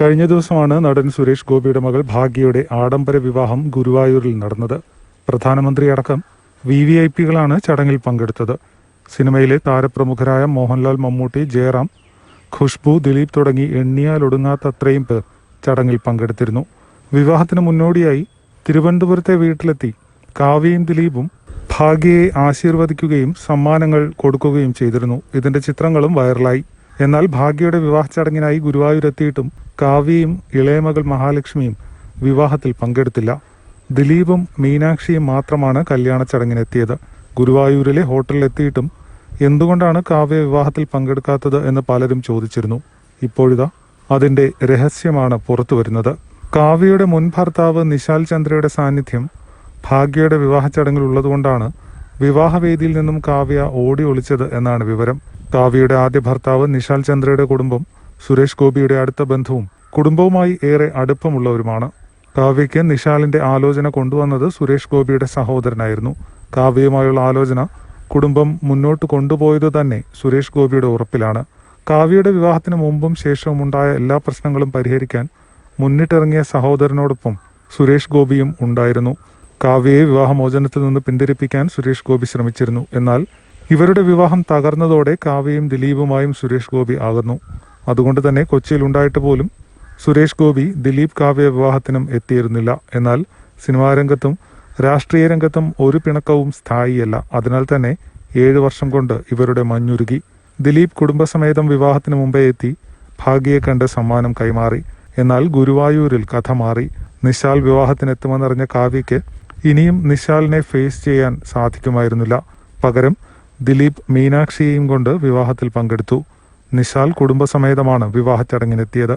കഴിഞ്ഞ ദിവസമാണ് നടൻ സുരേഷ് ഗോപിയുടെ മകൾ ഭാഗ്യയുടെ ആഡംബര വിവാഹം ഗുരുവായൂരിൽ നടന്നത്. പ്രധാനമന്ത്രി അടക്കം വി വി ഐ പികളാണ് ചടങ്ങിൽ പങ്കെടുത്തത്. സിനിമയിലെ താരപ്രമുഖരായ മോഹൻലാൽ മമ്മൂട്ടി ജയറാം ഖുഷ്ബു ദിലീപ് തുടങ്ങി എണ്ണിയാലൊടുങ്ങാത്തത്രയും പേർ ചടങ്ങിൽ പങ്കെടുത്തിരുന്നു. വിവാഹത്തിന് മുന്നോടിയായി തിരുവനന്തപുരത്തെ വീട്ടിലെത്തി കാവ്യയും ദിലീപും ഭാഗ്യയെ ആശീർവദിക്കുകയും സമ്മാനങ്ങൾ കൊടുക്കുകയും ചെയ്തിരുന്നു. ഇതിന്റെ ചിത്രങ്ങളും വൈറലായി. എന്നാൽ ഭാഗ്യയുടെ വിവാഹ ചടങ്ങിനായി ഗുരുവായൂരെത്തിയിട്ടും കാവ്യയും ഇളയമകൾ മഹാലക്ഷ്മിയും വിവാഹത്തിൽ പങ്കെടുത്തില്ല. ദിലീപും മീനാക്ഷിയും മാത്രമാണ് കല്യാണ ചടങ്ങിനെത്തിയത്. ഗുരുവായൂരിലെ ഹോട്ടലിലെത്തിയിട്ടും എന്തുകൊണ്ടാണ് കാവ്യ വിവാഹത്തിൽ പങ്കെടുക്കാത്തത് എന്ന് പലരും ചോദിച്ചിരുന്നു. ഇപ്പോഴിതാ അതിന്റെ രഹസ്യമാണ് പുറത്തു വരുന്നത്. കാവ്യയുടെ മുൻ ഭർത്താവ് നിശാൽ ചന്ദ്രയുടെ സാന്നിധ്യം ഭാഗ്യയുടെ വിവാഹ ചടങ്ങിൽ ഉള്ളതുകൊണ്ടാണ് വിവാഹവേദിയിൽ നിന്നും കാവ്യ ഓടി ഒളിച്ചത് എന്നാണ് വിവരം. കാവ്യയുടെ ആദ്യ ഭർത്താവ് നിശാൽ ചന്ദ്രയുടെ കുടുംബം സുരേഷ് ഗോപിയുടെ അടുത്ത ബന്ധവും കുടുംബവുമായി ഏറെ അടുപ്പമുള്ളവരുമാണ്. കാവ്യയ്ക്ക് നിശാലിന്റെ ആലോചന കൊണ്ടുവന്നത് സുരേഷ് ഗോപിയുടെ സഹോദരനായിരുന്നു. കാവ്യയുമായുള്ള ആലോചന കുടുംബം മുന്നോട്ട് കൊണ്ടുപോയത് തന്നെ സുരേഷ് ഗോപിയുടെ ഉറപ്പിലാണ്. കാവ്യയുടെ വിവാഹത്തിന് മുമ്പും ശേഷവും ഉണ്ടായ എല്ലാ പ്രശ്നങ്ങളും പരിഹരിക്കാൻ മുന്നിട്ടിറങ്ങിയ സഹോദരനോടൊപ്പം സുരേഷ് ഗോപിയും ഉണ്ടായിരുന്നു. കാവ്യയെ വിവാഹമോചനത്തിൽ നിന്ന് പിന്തിരിപ്പിക്കാൻ സുരേഷ് ഗോപി ശ്രമിച്ചിരുന്നു. എന്നാൽ ഇവരുടെ വിവാഹം തകർന്നതോടെ കാവ്യയും ദിലീപുമായും സുരേഷ് ഗോപി ആകുന്നു. അതുകൊണ്ട് തന്നെ കൊച്ചിയിൽ ഉണ്ടായിട്ട് പോലും സുരേഷ് ഗോപി ദിലീപ് കാവ്യ വിവാഹത്തിനും എത്തിയിരുന്നില്ല. എന്നാൽ സിനിമാ രംഗത്തും രാഷ്ട്രീയ രംഗത്തും ഒരു പിണക്കവും സ്ഥായിയല്ല. അതിനാൽ തന്നെ ഏഴ് വർഷം കൊണ്ട് ഇവരുടെ മഞ്ഞുരുകി. ദിലീപ് കുടുംബസമേതം വിവാഹത്തിന് മുമ്പേ എത്തി ഭാഗ്യയെ കണ്ട് സമ്മാനം കൈമാറി. എന്നാൽ ഗുരുവായൂരിൽ കഥ മാറി. നിശാൽ വിവാഹത്തിനെത്തുമെന്നറിഞ്ഞ കാവ്യയ്ക്ക് ഇനിയും നിശാലിനെ ഫേസ് ചെയ്യാൻ സാധിക്കുമായിരുന്നില്ല. പകരം ദിലീപ് മീനാക്ഷിയെയും കൊണ്ട് വിവാഹത്തിൽ പങ്കെടുത്തു. നിശാൽ കുടുംബസമേതമാണ് വിവാഹ ചടങ്ങിനെത്തിയത്